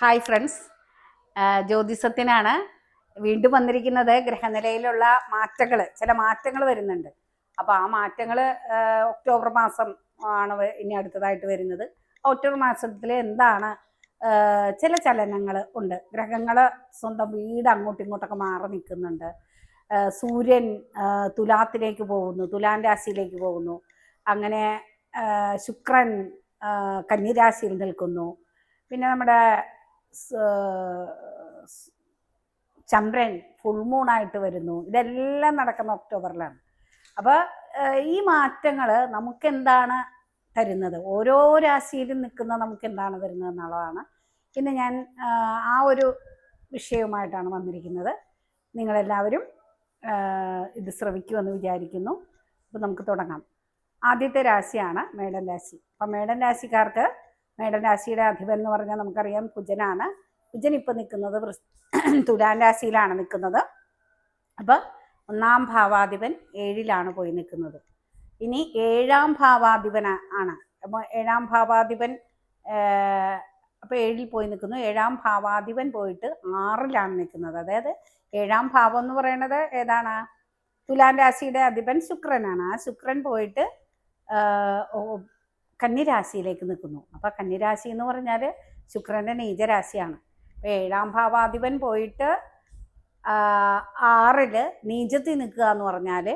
Hi friends. ജ്യോതിസത്തിനാണ് വീണ്ടും വന്നിരിക്കുന്നത്. ഗ്രഹനിലയിലുള്ള മാറ്റങ്ങൾ ചില മാറ്റങ്ങൾ വരുന്നുണ്ട്. അപ്പോൾ ആ മാറ്റങ്ങൾ ഒക്ടോബർ മാസം ആണ് ഇനി അടുത്തതായിട്ട് വരുന്നത്. ഒക്ടോബർ മാസത്തിൽ എന്താണ് ചില ചലനങ്ങൾ ഉണ്ട്. ഗ്രഹങ്ങൾ സ്വന്തം വീട് അങ്ങോട്ടും ഇങ്ങോട്ടൊക്കെ മാറി നിൽക്കുന്നുണ്ട്. സൂര്യൻ തുലാത്തിലേക്ക് പോകുന്നു തുലാൻ രാശിയിലേക്ക് പോകുന്നു. അങ്ങനെ ശുക്രൻ കന്നിരാശിയിൽ നിൽക്കുന്നു. പിന്നെ നമ്മുടെ ചന്ദ്രൻ ഫുൾ മൂണായിട്ട് വരുന്നു. ഇതെല്ലാം നടക്കുന്ന ഒക്ടോബറിലാണ്. അപ്പോൾ ഈ മാറ്റങ്ങൾ നമുക്ക് എന്താണ് തരുന്നത്? ഓരോ രാശിയിലും നിൽക്കുന്ന നമുക്ക് എന്താണ് തരുന്നത് എന്നുള്ളതാണ് ഇന്ന് ഞാൻ ആ, ഒരു വിഷയവുമായിട്ടാണ് വന്നിരിക്കുന്നത്. നിങ്ങളെല്ലാവരും ഇത് ശ്രവിക്കുമെന്ന് വിചാരിക്കുന്നു. അപ്പോൾ നമുക്ക് തുടങ്ങാം. ആദ്യത്തെ രാശിയാണ് മേടൻ രാശി. അപ്പം മേടൻ രാശിക്കാർക്ക് മേടൻ രാശിയുടെ അധിപൻ എന്ന് പറഞ്ഞാൽ നമുക്കറിയാം കുജനാണ്. കുജൻ ഇപ്പം നിൽക്കുന്നത് തുലാം തുലാൻ രാശിയിലാണ് നിൽക്കുന്നത്. അപ്പം ഒന്നാം ഭാവാധിപൻ ഏഴിലാണ് പോയി നിൽക്കുന്നത്. ഇനി ഏഴാം ഭാവാധിപൻ ആണ്. അപ്പോൾ ഏഴാം ഭാവാധിപൻ അപ്പോൾ ഏഴിൽ പോയി നിൽക്കുന്നു. ഏഴാം ഭാവാധിപൻ പോയിട്ട് ആറിലാണ് നിൽക്കുന്നത്. അതായത് ഏഴാം ഭാവം എന്ന് പറയുന്നത് ഏതാണ്? തുലാൻ രാശിയുടെ അധിപൻ ശുക്രനാണ്. ആ ശുക്രൻ പോയിട്ട് കന്നിരാശിയിലേക്ക് നിൽക്കുന്നു. അപ്പോൾ കന്നിരാശി എന്ന് പറഞ്ഞാൽ ശുക്രന്റെ നീചരാശിയാണ്. അപ്പോൾ ഏഴാം ഭാവാധിപൻ പോയിട്ട് ആറിൽ നീചത്തിൽ നിൽക്കുക എന്ന് പറഞ്ഞാൽ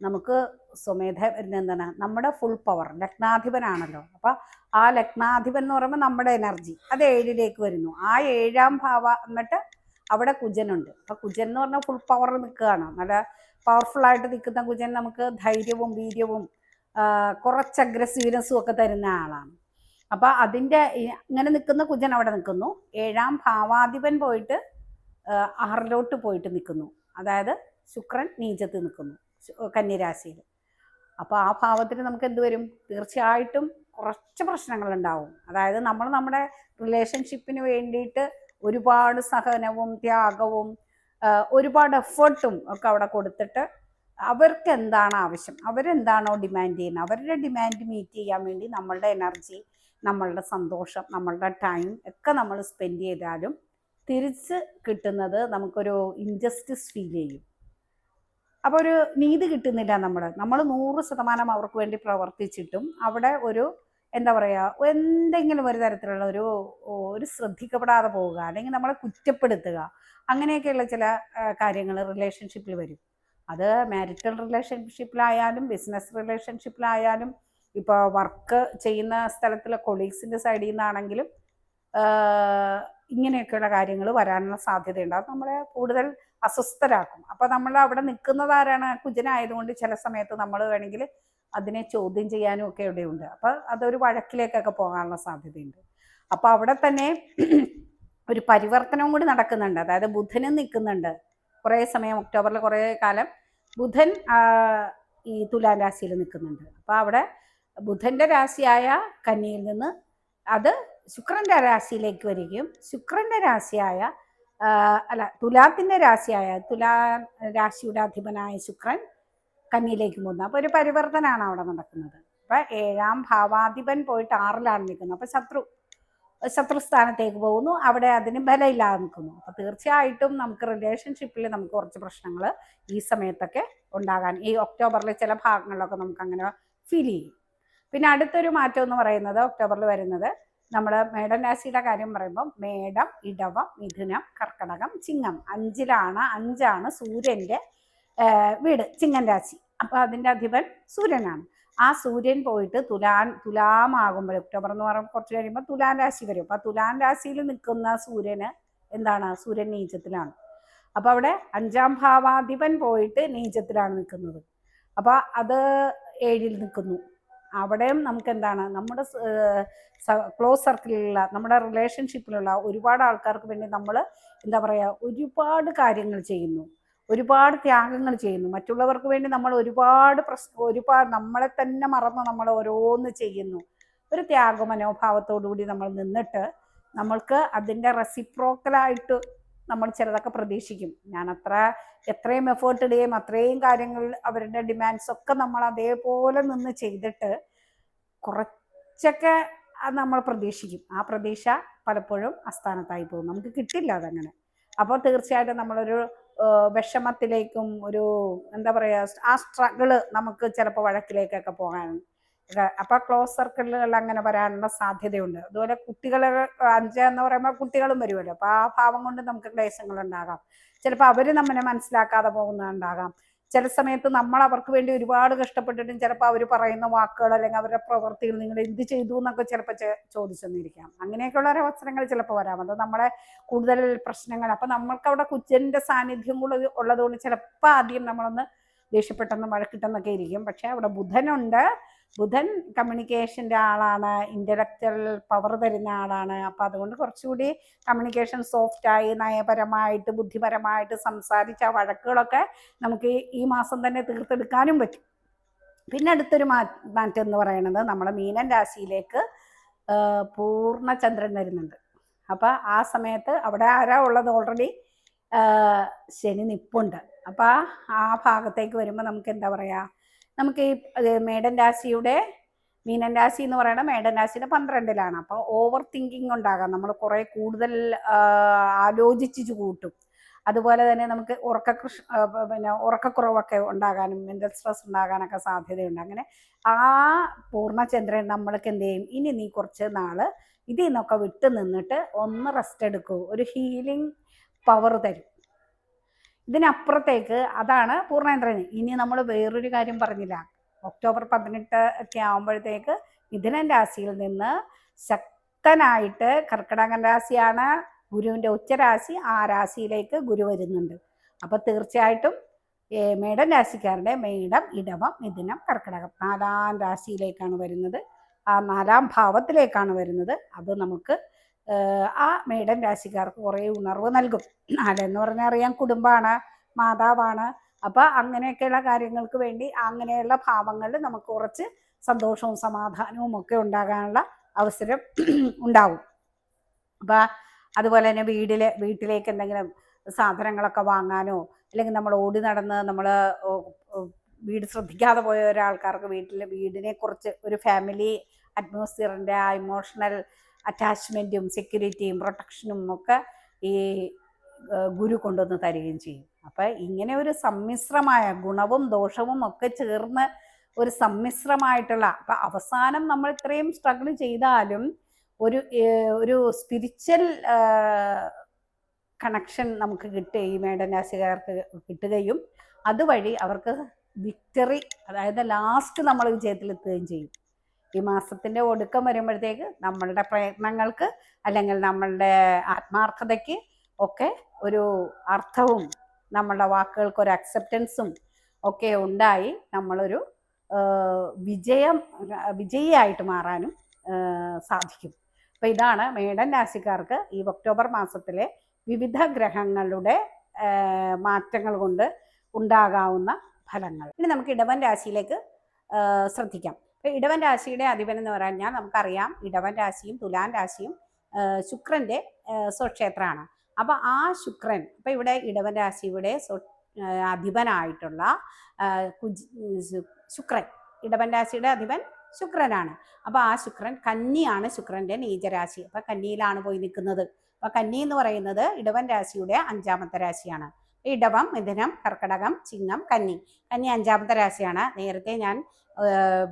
നമുക്ക് സ്വമേധ വരുന്ന എന്താണ്? നമ്മുടെ ഫുൾ പവർ ലഗ്നാധിപനാണല്ലോ. അപ്പോൾ ആ ലഗ്നാധിപൻ എന്ന് പറയുമ്പോൾ നമ്മുടെ എനർജി അത് ഏഴിലേക്ക് വരുന്നു. ആ ഏഴാം ഭാവ എന്നിട്ട് അവിടെ കുജനുണ്ട്. അപ്പോൾ കുജൻ എന്ന് പറഞ്ഞാൽ ഫുൾ പവർ നിൽക്കുകയാണ്. നല്ല പവർഫുള്ളായിട്ട് നിൽക്കുന്ന കുജൻ നമുക്ക് ധൈര്യവും വീര്യവും കുറച്ച് അഗ്രസീവ്നെസ്സും ഒക്കെ തരുന്ന ആളാണ്. അപ്പോൾ അതിന്റെ ഇങ്ങനെ നിൽക്കുന്ന കുജൻ അവിടെ നിൽക്കുന്നു ഏഴാം ഭാവാധിപൻ പോയിട്ട് ആറിലോട്ട് പോയിട്ട് നിൽക്കുന്നു അതായത് ശുക്രൻ നീചത്ത് നിൽക്കുന്നു കന്യരാശിയിൽ. അപ്പോൾ ആ ഭാവത്തിൽ നമുക്ക് എന്ത് വരും? തീർച്ചയായിട്ടും കുറച്ച് പ്രശ്നങ്ങളുണ്ടാവും അതായത് നമ്മൾ നമ്മുടെ റിലേഷൻഷിപ്പിന് വേണ്ടിയിട്ട് ഒരുപാട് സഹനവും ത്യാഗവും ഒരുപാട് എഫേർട്ടും ഒക്കെ അവിടെ കൊടുത്തിട്ട് അവർക്ക് എന്താണ് ആവശ്യം അവരെന്താണോ ഡിമാൻഡ് ചെയ്യുന്നത്? അവരുടെ ഡിമാൻഡ് മീറ്റ് ചെയ്യാൻ വേണ്ടി നമ്മളുടെ എനർജി നമ്മളുടെ സന്തോഷം നമ്മളുടെ ടൈം ഒക്കെ നമ്മൾ സ്പെൻഡ് ചെയ്താലും തിരിച്ച് കിട്ടുന്നത് നമുക്കൊരു ഇൻജസ്റ്റിസ് ഫീൽ ചെയ്യും. അപ്പോൾ ഒരു നീതി കിട്ടുന്നില്ല നമ്മൾ. നമ്മൾ നൂറ് ശതമാനം അവർക്ക് വേണ്ടി പ്രവർത്തിച്ചിട്ടും അവിടെ ഒരു എന്താ പറയുക എന്തെങ്കിലും ഒരു തരത്തിലുള്ള ഒരു ഒരു ശ്രദ്ധിക്കപ്പെടാതെ പോവുക അല്ലെങ്കിൽ നമ്മളെ കുറ്റപ്പെടുത്തുക അങ്ങനെയൊക്കെയുള്ള ചില കാര്യങ്ങൾ റിലേഷൻഷിപ്പിൽ വരും. അത് മാരിറ്റൽ റിലേഷൻഷിപ്പിലായാലും ബിസിനസ് റിലേഷൻഷിപ്പിലായാലും ഇപ്പോൾ വർക്ക് ചെയ്യുന്ന സ്ഥലത്തിലെ കൊളീഗ്സിന്റെ സൈഡിൽ നിന്നാണെങ്കിലും ഇങ്ങനെയൊക്കെയുള്ള കാര്യങ്ങൾ വരാനുള്ള സാധ്യതയുണ്ട്. അത് നമ്മളെ കൂടുതൽ അസ്വസ്ഥരാക്കും. അപ്പോൾ നമ്മൾ അവിടെ നിൽക്കുന്നത് ആരാണ്? കുജനായതുകൊണ്ട് ചില സമയത്ത് നമ്മൾ വേണമെങ്കിൽ അതിനെ ചോദ്യം ചെയ്യാനും ഒക്കെ ഇവിടെയുണ്ട്. അപ്പോൾ അതൊരു വഴക്കിലേക്കൊക്കെ പോകാനുള്ള സാധ്യതയുണ്ട്. അപ്പോൾ അവിടെ തന്നെ ഒരു പരിവർത്തനവും കൂടി നടക്കുന്നുണ്ട്. അതായത് ബുധനും നിൽക്കുന്നുണ്ട്. കുറേ സമയം ഒക്ടോബറിൽ കുറേ കാലം ബുധൻ ഈ തുലാം രാശിയിൽ നിൽക്കുന്നുണ്ട്. അപ്പോൾ അവിടെ ബുധന്റെ രാശിയായ കന്നിയിൽ നിന്ന് അത് ശുക്രന്റെ രാശിയിലേക്ക് വരികയും ശുക്രന്റെ രാശിയായ അല്ല തുലാത്തിന്റെ രാശിയായ തുലാ രാശിയുടെ അധിപനായ ശുക്രൻ കന്നിയിലേക്ക് പോകുന്നത് അപ്പോൾ ഒരു പരിവർത്തനമാണ് അവിടെ നടക്കുന്നത്. അപ്പോൾ ഏഴാം ഭാവാധിപൻ പോയിട്ട് ആറിലാണ് നിൽക്കുന്നത്. അപ്പോൾ ശത്രു ശത്രുസ്ഥാനത്തേക്ക് പോകുന്നു. അവിടെ അതിന് ബലമില്ലാതെ നിൽക്കുന്നു. അപ്പോൾ തീർച്ചയായിട്ടും നമുക്ക് റിലേഷൻഷിപ്പിൽ നമുക്ക് കുറച്ച് പ്രശ്നങ്ങൾ ഈ സമയത്തൊക്കെ ഉണ്ടാകാൻ ഈ ഒക്ടോബറിലെ ചില ഭാഗങ്ങളിലൊക്കെ നമുക്ക് അങ്ങനെ ഫീൽ ചെയ്യും. പിന്നെ അടുത്തൊരു മാറ്റം എന്ന് പറയുന്നത് ഒക്ടോബറിൽ വരുന്നത് നമ്മൾ മേഡം രാശിയുടെ കാര്യം പറയുമ്പോൾ മേടം ഇടവം മിഥുനം കർക്കടകം ചിങ്ങം അഞ്ചിലാണ് അഞ്ചാണ് സൂര്യന്റെ വീട് ചിങ്ങൻ രാശി. അപ്പോൾ അതിന്റെ അധിപൻ സൂര്യനാണ്. ആ സൂര്യൻ പോയിട്ട് തുലാൻ തുലാമാകുമ്പോൾ ഒക്ടോബർ എന്ന് പറയുമ്പോൾ കുറച്ച് കഴിയുമ്പോൾ തുലാൻ രാശി വരും. അപ്പോൾ തുലാൻ രാശിയിൽ നിൽക്കുന്ന സൂര്യന് എന്താണ്? സൂര്യൻ നീചത്തിലാണ്. അപ്പോൾ അവിടെ അഞ്ചാം ഭാവാധിപൻ പോയിട്ട് നീചത്തിലാണ് നിൽക്കുന്നത്. അപ്പോൾ അത് ഏഴിൽ നിൽക്കുന്നു. അവിടെയും നമുക്ക് എന്താണ്? നമ്മുടെ ക്ലോസ് സർക്കിളിലുള്ള നമ്മുടെ റിലേഷൻഷിപ്പിലുള്ള ഒരുപാട് ആൾക്കാർക്ക് വേണ്ടി നമ്മൾ എന്താ പറയുക ഒരുപാട് കാര്യങ്ങൾ ചെയ്യുന്നു. ഒരുപാട് ത്യാഗങ്ങൾ ചെയ്യുന്നു. മറ്റുള്ളവർക്ക് വേണ്ടി നമ്മൾ ഒരുപാട് പ്രശ് ഒരുപാട് നമ്മളെ തന്നെ മറന്ന് നമ്മൾ ഓരോന്ന് ചെയ്യുന്നു. ഒരു ത്യാഗ മനോഭാവത്തോടുകൂടി നമ്മൾ നിന്നിട്ട് നമ്മൾക്ക് അതിന്റെ റെസിപ്രോക്കലായിട്ട് നമ്മൾ ചിലതൊക്കെ പ്രതീക്ഷിക്കും. ഞാൻ അത്ര എത്രയും എഫേർട്ട് ഇടുകയും അത്രയും കാര്യങ്ങൾ അവരുടെ ഡിമാൻഡ്സ് ഒക്കെ നമ്മൾ അതേപോലെ നിന്ന് ചെയ്തിട്ട് കുറച്ചൊക്കെ നമ്മൾ പ്രതീക്ഷിക്കും. ആ പ്രതീക്ഷ പലപ്പോഴും അസ്ഥാനത്തായി പോകും. നമുക്ക് കിട്ടില്ല അതങ്ങനെ. അപ്പോൾ തീർച്ചയായിട്ടും നമ്മളൊരു വിഷമത്തിലേക്കും ഒരു എന്താ പറയുക ആ സ്ട്രഗിൾ നമുക്ക് ചിലപ്പോൾ വഴക്കിലേക്കൊക്കെ പോകാൻ അപ്പൊ ക്ലോസ് സർക്കിളുകൾ അങ്ങനെ വരാനുള്ള സാധ്യതയുണ്ട്. അതുപോലെ കുട്ടികൾ അഞ്ച് എന്ന് പറയുമ്പോൾ കുട്ടികളും വരുമല്ലോ. അപ്പൊ ആ ഭാവം കൊണ്ട് നമുക്ക് ക്ലേശങ്ങൾ ഉണ്ടാകാം ചിലപ്പോൾ അവർ നമ്മളെ മനസ്സിലാക്കാതെ പോകുന്നുണ്ടാകാം ചില സമയത്ത് നമ്മൾ അവർക്ക് വേണ്ടി ഒരുപാട് കഷ്ടപ്പെട്ടിട്ടും ചിലപ്പോൾ അവർ പറയുന്ന വാക്കുകൾ അല്ലെങ്കിൽ അവരുടെ പ്രവൃത്തികൾ നിങ്ങൾ എന്ത് ചെയ്തു എന്നൊക്കെ ചിലപ്പോൾ ചോദിച്ചെന്നിരിക്കാം. അങ്ങനെയൊക്കെയുള്ള ഒരു അവസരങ്ങൾ ചിലപ്പോൾ വരാം. അത് നമ്മളെ കൂടുതൽ പ്രശ്നങ്ങൾ. അപ്പം നമ്മൾക്ക് അവിടെ കുച്ചന്റെ സാന്നിധ്യം കൂടെ ഉള്ളതുകൊണ്ട് ചിലപ്പോൾ ആദ്യം നമ്മളൊന്ന് ദേഷ്യപ്പെട്ടെന്ന് മഴക്കിട്ടെന്നൊക്കെ ഇരിക്കും. പക്ഷെ അവിടെ ബുധനുണ്ട്. ബുധൻ കമ്മ്യൂണിക്കേഷന്റെ ആളാണ് ഇന്റലക്ച്വൽ പവർ തരുന്ന ആളാണ്. അപ്പം അതുകൊണ്ട് കുറച്ചുകൂടി കമ്മ്യൂണിക്കേഷൻ സോഫ്റ്റായി നയപരമായിട്ട് ബുദ്ധിപരമായിട്ട് സംസാരിച്ച വഴക്കുകളൊക്കെ നമുക്ക് ഈ- മാസം തന്നെ തീർത്തെടുക്കാനും പറ്റും. പിന്നെ അടുത്തൊരു മാ മാറ്റം എന്ന് പറയുന്നത് നമ്മുടെ മീനൻ രാശിയിലേക്ക് പൂർണ ചന്ദ്രൻ വരുന്നുണ്ട്. അപ്പം ആ സമയത്ത് അവിടെ ആരാ ഉള്ളത് ഓൾറെഡി ശനി നിപ്പുണ്ട്. അപ്പം ആ ഭാഗത്തേക്ക് വരുമ്പോൾ നമുക്ക് എന്താ പറയുക നമുക്ക് ഈ മേഡൻ രാശിയുടെ മീനൻ രാശി എന്ന് പറയുന്നത് മേഡൻ രാശിയുടെ പന്ത്രണ്ടിലാണ്. അപ്പോൾ ഓവർ തിങ്കിങ് ഉണ്ടാകാം. നമ്മൾ കുറേ കൂടുതൽ ആലോചിച്ചു കൂട്ടും. അതുപോലെ തന്നെ നമുക്ക് ഉറക്ക പിന്നെ ഉറക്കക്കുറവൊക്കെ ഉണ്ടാകാനും മെന്റൽ സ്ട്രെസ് ഉണ്ടാകാനൊക്കെ സാധ്യതയുണ്ട്. അങ്ങനെ ആ പൂർണചന്ദ്രൻ നമ്മൾക്ക് എന്ത് ചെയ്യും? ഇനി നീ കുറച്ച് നാൾ ഇതിൽ നിന്നൊക്കെ വിട്ടു നിന്നിട്ട് ഒന്ന് റെസ്റ്റ് എടുക്കൂ. ഒരു ഹീലിംഗ് പവർ തരും. ഇതിനപ്പുറത്തേക്ക് അതാണ് പൂർണേന്ദ്രൻ ഇനി നമ്മൾ വേറൊരു കാര്യം പറഞ്ഞില്ല. ഒക്ടോബർ പതിനെട്ട് ഒക്കെ ആകുമ്പോഴത്തേക്ക് മിഥുനൻ രാശിയിൽ നിന്ന് ശക്തനായിട്ട് കർക്കിടകൻ രാശിയാണ് ഗുരുവിന്റെ ഉച്ചരാശി ആ രാശിയിലേക്ക് ഗുരു വരുന്നുണ്ട്. അപ്പോൾ തീർച്ചയായിട്ടും മേടം രാശിക്കാരുടെ മേടം ഇടവം മിഥുനം കർക്കിടകം നാലാം രാശിയിലേക്കാണ് വരുന്നത്. ആ നാലാം ഭാവത്തിലേക്കാണ് വരുന്നത്. അത് നമുക്ക് ആ മേഡം രാശിക്കാർക്ക് കുറേ ഉണർവ് നൽകും. നാലെന്ന് പറഞ്ഞാൽ അറിയാം കുടുംബമാണ് മാതാവാണ്. അപ്പൊ അങ്ങനെയൊക്കെയുള്ള കാര്യങ്ങൾക്ക് വേണ്ടി അങ്ങനെയുള്ള ഭാവങ്ങളിൽ നമുക്ക് കുറച്ച് സന്തോഷവും സമാധാനവും ഒക്കെ ഉണ്ടാകാനുള്ള അവസരം ഉണ്ടാവും. അപ്പോൾ അതുപോലെ തന്നെ വീടിലെ വീട്ടിലേക്ക് എന്തെങ്കിലും സാധനങ്ങളൊക്കെ വാങ്ങാനോ അല്ലെങ്കിൽ നമ്മൾ ഓടി നടന്ന് നമ്മൾ വീട് ശ്രദ്ധിക്കാതെ പോയ ഒരാൾക്കാർക്ക് വീട്ടിൽ വീടിനെ കുറിച്ച് ഒരു ഫാമിലി അറ്റ്മോസ്ഫിയറിന്റെ ആ ഇമോഷണൽ അറ്റാച്ച്മെന്റും സെക്യൂരിറ്റിയും പ്രൊട്ടക്ഷനും ഒക്കെ ഈ ഗുരു കൊണ്ടുവന്ന് തരികയും ചെയ്യും. അപ്പം ഇങ്ങനെ ഒരു സമ്മിശ്രമായ ഗുണവും ദോഷവും ഒക്കെ ചേർന്ന് ഒരു സമ്മിശ്രമായിട്ടുള്ള അപ്പം അവസാനം നമ്മൾ ഇത്രയും സ്ട്രഗിൾ ചെയ്താലും ഒരു ഒരു സ്പിരിച്വൽ കണക്ഷൻ നമുക്ക് കിട്ടുക ഈ മേടനാശികാർക്ക് കിട്ടുകയും അതുവഴി അവർക്ക് വിക്ടറി അതായത് ലാസ്റ്റ് നമ്മൾ വിജയത്തിലെത്തുകയും ചെയ്യും. ഈ മാസത്തിന്റെ ഒടുക്കം വരുമ്പോഴത്തേക്ക് നമ്മളുടെ പ്രയത്നങ്ങൾക്ക് അല്ലെങ്കിൽ നമ്മളുടെ ആത്മാർത്ഥതയ്ക്ക് ഒക്കെ ഒരു അർത്ഥവും നമ്മളുടെ വാക്കുകൾക്ക് ഒരു അക്സെപ്റ്റൻസും ഒക്കെ ഉണ്ടായി നമ്മളൊരു വിജയം വിജയിയായിട്ട് മാറാനും സാധിക്കും. അപ്പോൾ ഇതാണ് മേടൻ രാശിക്കാർക്ക് ഈ ഒക്ടോബർ മാസത്തിലെ വിവിധ ഗ്രഹങ്ങളുടെ മാറ്റങ്ങൾ കൊണ്ട് ഉണ്ടാകാവുന്ന ഫലങ്ങൾ. ഇനി നമുക്ക് ഇടവൻ രാശിയിലേക്ക് ശ്രദ്ധിക്കാം. അപ്പോൾ ഇടവൻ രാശിയുടെ അധിപൻ എന്ന് പറഞ്ഞാൽ നമുക്കറിയാം ഇടവൻ രാശിയും തുലാൻ രാശിയും ശുക്രന്റെ സ്വക്ഷേത്രമാണ്. അപ്പോൾ ആ ശുക്രൻ അപ്പോൾ ഇവിടെ ഇടവൻ രാശിയുടെ അധിപനായിട്ടുള്ള ശുക്രൻ ഇടവൻ രാശിയുടെ അധിപൻ ശുക്രനാണ്. അപ്പോൾ ആ ശുക്രൻ കന്നിയാണ് ശുക്രന്റെ നീചരാശി. അപ്പോൾ കന്നിയിലാണ് പോയി നിൽക്കുന്നത്. അപ്പോൾ കന്നി എന്ന് പറയുന്നത് ഇടവൻ രാശിയുടെ അഞ്ചാമത്തെ രാശിയാണ്. ഇടവം മിഥുനം കർക്കടകം ചിങ്ങം കന്നി. കന്നി അഞ്ചാമത്തെ രാശിയാണ്. നേരത്തെ ഞാൻ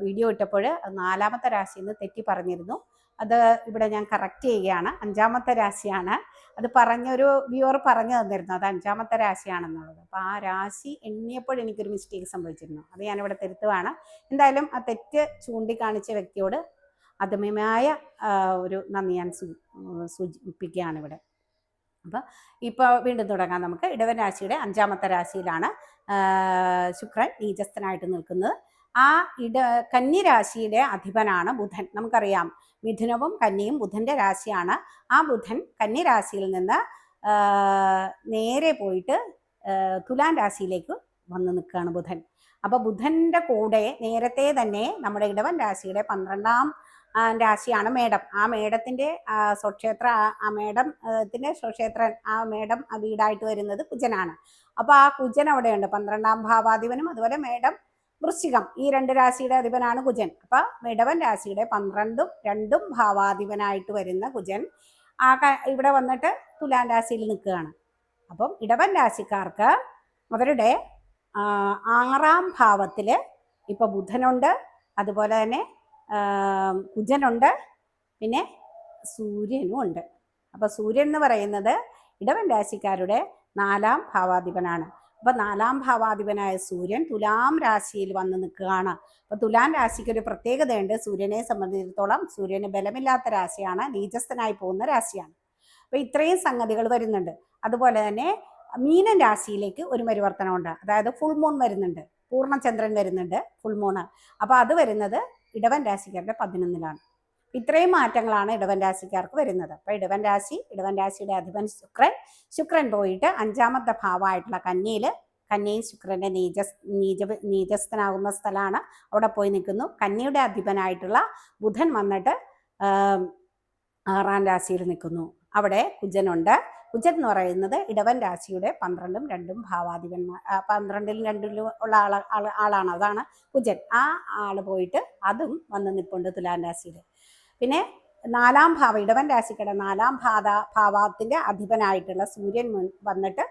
വീഡിയോ ഇട്ടപ്പോൾ നാലാമത്തെ രാശി എന്ന് തെറ്റി പറഞ്ഞിരുന്നു. അത് ഇവിടെ ഞാൻ കറക്റ്റ് ചെയ്യുകയാണ്. അഞ്ചാമത്തെ രാശിയാണ്. അത് പറഞ്ഞൊരു വ്യൂവർ പറഞ്ഞു തന്നിരുന്നു. അത് അഞ്ചാമത്തെ രാശിയാണെന്നുള്ളത്. അപ്പോൾ ആ രാശി എണ്ണിയപ്പോൾ എനിക്കൊരു മിസ്റ്റേക്ക് സംഭവിച്ചിരുന്നു. അത് ഞാനിവിടെ തിരുത്തുവാണ്. എന്തായാലും ആ തെറ്റ് ചൂണ്ടിക്കാണിച്ച വ്യക്തിയോട് അദമ്യമായ ഒരു നന്ദി ഞാൻ സൂചിപ്പിക്കുകയാണ് ഇവിടെ. അപ്പോൾ ഇപ്പോൾ വീണ്ടും തുടങ്ങാം നമുക്ക്. ഇടവൻ രാശിയുടെ അഞ്ചാമത്തെ രാശിയിലാണ് ശുക്രൻ നീചസ്ഥനായിട്ട് നിൽക്കുന്നത്. ആ ഇട കന്നി രാശിയുടെ അധിപനാണ് ബുധൻ. നമുക്കറിയാം മിഥുനവും കന്നിയും ബുധന്റെ രാശിയാണ്. ആ ബുധൻ കന്നി രാശിയിൽ നിന്ന് നേരെ പോയിട്ട് തുലാം രാശിയിലേക്ക് വന്ന് നിൽക്കുകയാണ് ബുധൻ. അപ്പോൾ ബുധന്റെ കൂടെ നേരത്തെ തന്നെ നമ്മുടെ ഇടവൻ രാശിയുടെ പന്ത്രണ്ടാം രാശിയാണ് മേടം. ആ മേടത്തിന്റെ സ്വക്ഷേത്ര ആ- ത്തിന്റെ സ്വക്ഷേത്രൻ ആ മേടം വീടായിട്ട് വരുന്നത് കുജനാണ്. അപ്പോൾ ആ കുജൻ അവിടെയുണ്ട്. പന്ത്രണ്ടാം ഭാവാധിപനും അതുപോലെ മേടം വൃശ്ചികം. ഈ രണ്ട് രാശിയുടെ അധിപനാണ് കുജൻ. അപ്പൊ മിടവൻ രാശിയുടെ പന്ത്രണ്ടും രണ്ടും ഭാവാധിപനായിട്ട് വരുന്ന കുജൻ ആ ഇവിടെ വന്നിട്ട് തുലാം രാശിയിൽ നിൽക്കുകയാണ്. അപ്പം ഇടവൻ രാശിക്കാർക്ക് അവരുടെ ആറാം ഭാവത്തിൽ ഇപ്പോൾ ബുധനുണ്ട്. അതുപോലെ തന്നെ കുജനുണ്ട്. പിന്നെ സൂര്യനും ഉണ്ട്. അപ്പോൾ സൂര്യൻ എന്ന് പറയുന്നത് ഇടവൻ രാശിക്കാരുടെ നാലാം ഭാവാധിപനാണ്. അപ്പോൾ നാലാം ഭാവാധിപനായ സൂര്യൻ തുലാം രാശിയിൽ വന്ന് നിൽക്കുകയാണ്. അപ്പോൾ തുലാം രാശിക്ക് ഒരു പ്രത്യേകതയുണ്ട്. സൂര്യനെ സംബന്ധിച്ചിടത്തോളം സൂര്യന് ബലമില്ലാത്ത രാശിയാണ്. നീചസ്ഥനായി പോകുന്ന രാശിയാണ്. അപ്പോൾ ഇത്രയും സംഗതികൾ വരുന്നുണ്ട്. അതുപോലെ തന്നെ മീനൻ രാശിയിലേക്ക് ഒരു പരിവർത്തനമുണ്ട്. അതായത് ഫുൾ മൂൺ വരുന്നുണ്ട്. പൂർണചന്ദ്രൻ വരുന്നുണ്ട്. ഫുൾ മൂണ് അപ്പോൾ അത് വരുന്നത് ഇടവൻ രാശിക്കാരുടെ പതിനൊന്നിലാണ്. ഇത്രയും മാറ്റങ്ങളാണ് ഇടവൻ രാശിക്കാർക്ക് വരുന്നത്. അപ്പോൾ ഇടവൻ രാശി ഇടവൻ രാശിയുടെ അധിപൻ ശുക്രൻ. ശുക്രൻ പോയിട്ട് അഞ്ചാമത്തെ ഭാവമായിട്ടുള്ള കന്നിയിൽ കന്യയും ശുക്രന്റെ നീജ നീജ നീജസ്ഥനാകുന്ന സ്ഥലമാണ്. അവിടെ പോയി നിൽക്കുന്നു. കന്യയുടെ അധിപനായിട്ടുള്ള ബുധൻ വന്നിട്ട് ആറാം രാശിയിൽ നിൽക്കുന്നു. അവിടെ കുജനുണ്ട്. കുജൻ എന്ന് പറയുന്നത് ഇടവൻ രാശിയുടെ പന്ത്രണ്ടും രണ്ടും ഭാവാധിപന്മാർ പന്ത്രണ്ടിലും രണ്ടിലും ഉള്ള ആള ആൾ ആളാണ്. അതാണ് കുജൻ ആ ആൾ പോയിട്ട് അതും വന്ന് നിൽപ്പുണ്ട് തുലാം രാശിയിൽ പിന്നെ നാലാം ഭാവ ഇടവൻ രാശിക്കട നാലാം ഭാത ഭാവത്തിന്റെ അധിപനായിട്ടുള്ള സൂര്യൻ വന്നിട്ട്